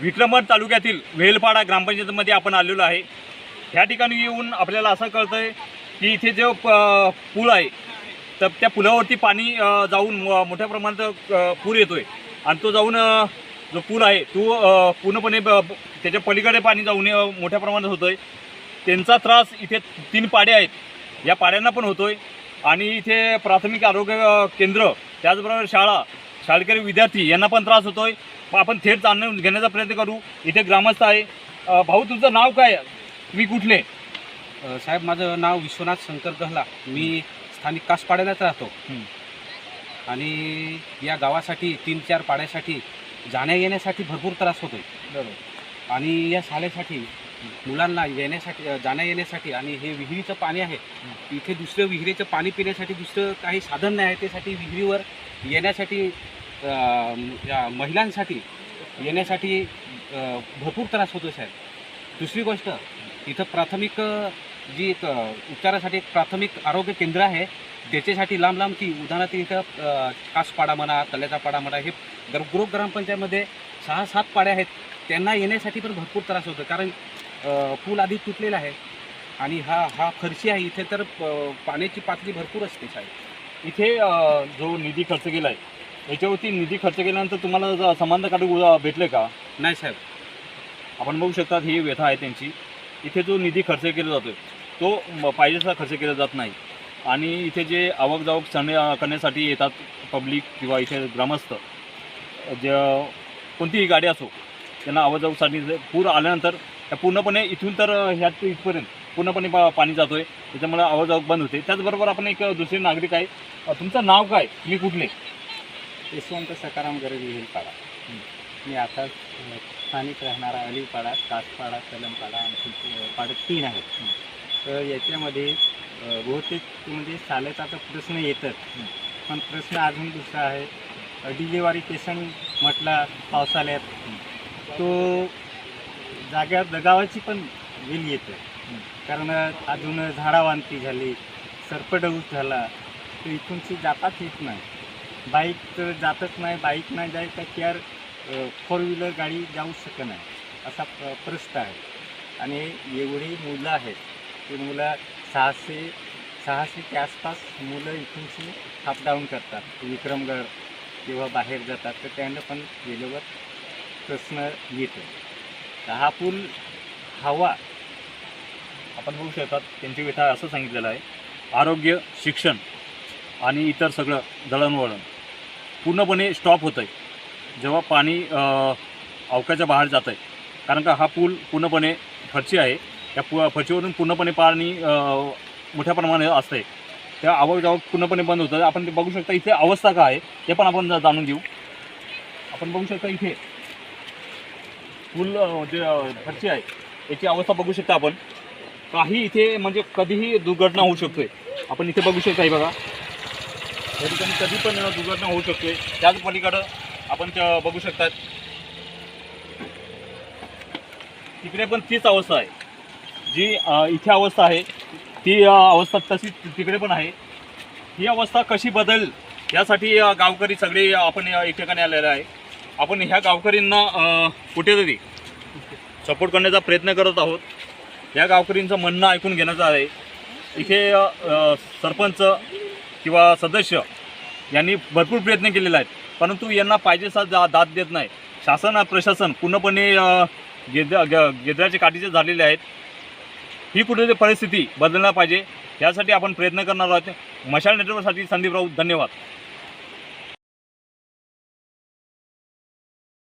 विक्रमगड तालुक्यातील वेलपाडा ग्रामपंचायतीमध्ये आपण आलेलो आहे. ह्या ठिकाणी येऊन आपल्याला असं कळतं आहे की इथे जो प पूल आहे तर त्या पुलावरती पाणी जाऊन म- मोठ्या प्रमाणात पूर येतो आहे आणि तो जाऊन जो पूल आहे तो पूर्णपणे ब- त्याच्या पलीकडे पाणी जाऊन मोठ्या प्रमाणात होतो आहे त्यांचा त्रास इथे तीन पाड्या आहेत. या पाड्यांना पण होतो आहे आणि इथे प्राथमिक आरोग्य केंद्र त्याचबरोबर शाळा शाळकरी विद्यार्थी यांना पण त्रास होतो मग आपण थेट जाणून घेण्याचा प्रयत्न करू. इथे ग्रामस्थ आहे. भाऊ तुमचं नाव काय? तुम्ही कुठले? साहेब माझं नाव विश्वनाथ शंकर गहला. मी स्थानिक कास पाड्यालाच राहतो. आणि या गावासाठी तीन चार पाड्यासाठी जाण्या येण्यासाठी भरपूर त्रास होतोय. बरोबर. आणि या शाळेसाठी मुलांना येण्यासाठी जाण्या येण्यासाठी आणि हे विहिरीचं पाणी आहे. इथे दुसरं विहिरीचं पाणी पिण्यासाठी दुसरं काही साधन नाही आहे. त्यासाठी विहिरीवर येण्यासाठी या महिलांसाठी येण्यासाठी भरपूर त्रास होतो साहेब. दुसरी गोष्ट इथं प्राथमिक जी एक उपचारासाठी एक प्राथमिक आरोग्य केंद्र आहे त्याच्यासाठी लांब लांब ती उदाहरणार्थ इथं कासपाडा म्हणा कल्याचा पाडा म्हणा हे ग्र ग्रुप ग्रामपंचायतमध्ये सहा सात पाड्या आहेत. त्यांना येण्यासाठी पण भरपूर त्रास होतो कारण पूल आधी तुटलेला आहे आणि हा हा फरशी आहे. इथे तर पाण्याची पातळी भरपूर असते साहेब. इथे जो निधी खर्च केला आहे याच्यावरती निधी खर्च केल्यानंतर तुम्हाला ज- समांतर काढू भेटले का? नाही साहेब. आपण बघू शकतात ही व्यथा आहे त्यांची. इथे जो निधी खर्च केला जातो तो म- पाहिजे तसा खर्च केला जात नाही. आणि इथे जे आवक जावक सण करण्यासाठी येतात पब्लिक किंवा इथे ग्रामस्थ जे कोणतीही गाडी असो त्यांना आवक जावकसाठी जे पूर आल्यानंतर त्या पूर्णपणे इथून तर ह्या इथपर्यंत पूर्णपणे पा पाणी जातो आहे त्याच्यामुळे आवक जावक बंद होते. त्याचबरोबर आपण एक दुसरे नागरिक आहे. अ, तुमचं नाव काय? तुम्ही कुठले? यशवंत सकाराम गरज पाडा. मी आता स्थानिक राहणारा अलीपाडा कासपाडा कलमपाडा आणखी अ, तीन आहेत. तर याच्यामध्ये बहुतेक म्हणजे शाळेचा तर प्रश्न येतात पण प्रश्न अजून दुसरा आहे. डिलिव्हरी पेशंट म्हटला पावसाळ्यात तो जाग्या दगावाची पण वेळ येतं. कारण अजून झाडावांती झाली सरपडऊस झाला तर इथूनची जाताच येत नाही. बाईक तर जातच नाही बाईक नाही जायचं तर त्यार फोर व्हीलर गाडी जाऊ शकत नाही. असा प्रश्न आहे. आणि एवढी मुलं आहेत ते मुलं सहाशे सहाशेच्या आसपास मुलं इथूनशी अपडाऊन करतात. विक्रमगड किंवा बाहेर जातात तर त्यांना पण वेळेवर प्रश्न येतो. तर हा पूल हवा आपण बघू शकतात त्यांची व्यथा असं सांगितलेलं आहे. आरोग्य शिक्षण. आणि इतर सगळं दळणवळण पूर्णपणे स्टॉप होतं आहे जेव्हा पाणी अवकाच्या बाहेर जातं आहे कारण का हा पूल पूर्णपणे फरची आहे. त्या पु फरचीवरून पूर्णपणे पाणी मोठ्या प्रमाणात असतं आहे त्या आवक जावक पूर्णपणे बंद होतं. आपण ते बघू शकता इथे अवस्था काय आहे ते पण आपण जाणून घेऊ. आपण बघू शकता इथे पूल जे अ, फरची आहे याची अवस्था बघू शकता आपण. काही इथे म्हणजे कधीही दुर्घटना होऊ शकते. आपण इथे बघू शकता हे बघा. या ठिकाणी कधी पण दुर्घटना होऊ शकते. त्याच पलीकडं आपण बघू शकतात. तिकडे पण तीच अवस्था आहे. जी इथे अवस्था आहे ती अवस्था तशीच तिकडे पण आहे. ही अवस्था कशी बदल यासाठी गावकरी सगळे आपण एक ठिकाणी आलेले आहे. आपण ह्या गावकरींना कुठेतरी सपोर्ट करण्याचा प्रयत्न करत आहोत. या गावकरींचं म्हणणं ऐकून घेण्याचं आहे. इथे सरपंच किंवा सदस्य यांनी भरपूर प्रयत्न केलेले आहेत. परंतु यांना पाहिजे सा जा दाद देत नाही. शासन प्रशासन पूर्णपणे गेद्या गेद्राचे काठीचे झालेले आहेत. ही कुठेतरी परिस्थिती बदलणार पाहिजे. यासाठी आपण प्रयत्न करणार आहोत. मशाल नेटवर्कसाठी संदीप राऊत धन्यवाद.